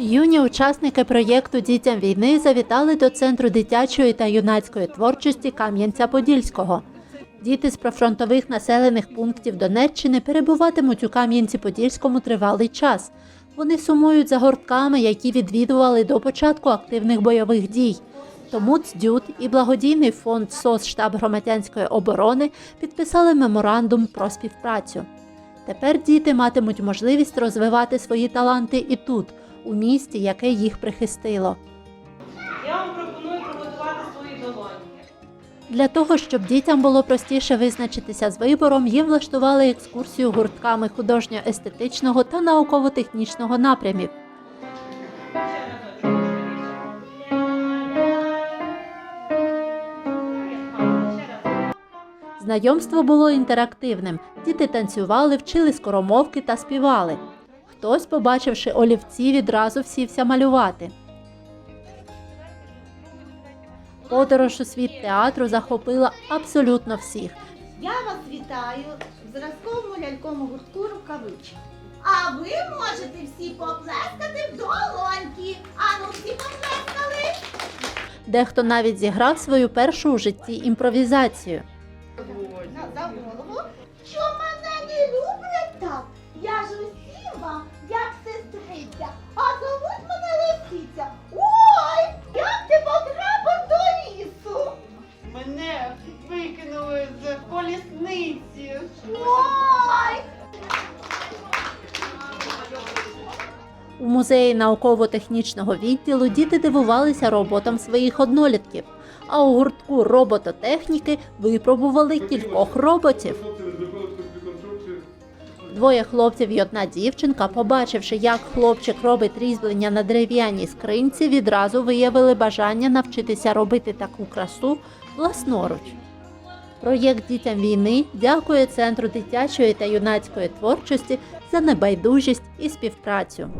Юні учасники проєкту Дітям війни завітали до Центру дитячої та юнацької творчості Кам'янця-Подільського. Діти з прифронтових населених пунктів Донеччини перебуватимуть у Кам'янці-Подільському тривалий час. Вони сумують за гуртками, які відвідували до початку активних бойових дій. Тому ЦДЮД і благодійний фонд СОС штаб громадянської оборони підписали меморандум про співпрацю. Тепер діти матимуть можливість розвивати свої таланти і тут, у місті, яке їх прихистило. Я вам пропоную приготувати свої долоньки. Для того, щоб дітям було простіше визначитися з вибором, їм влаштували екскурсію гуртками художньо-естетичного та науково-технічного напрямів. Знайомство було інтерактивним. Діти танцювали, вчили скоромовки та співали. Хтось, побачивши олівці, відразу всівся малювати. Подорож у світ театру захопила абсолютно всіх. Я вас вітаю в зразковому ляльковому гуртку рукавички. А ви можете всі поплескати в долоньки. Ану, всі поплескали. Дехто навіть зіграв свою першу у житті імпровізацію. У музеї науково-технічного відділу діти дивувалися роботам своїх однолітків, а у гуртку робототехніки випробували кількох роботів. Двоє хлопців і одна дівчинка, побачивши, як хлопчик робить різьблення на дерев'яній скринці, відразу виявили бажання навчитися робити таку красу власноруч. Проєкт дітям війни дякує Центру дитячої та юнацької творчості за небайдужість і співпрацю.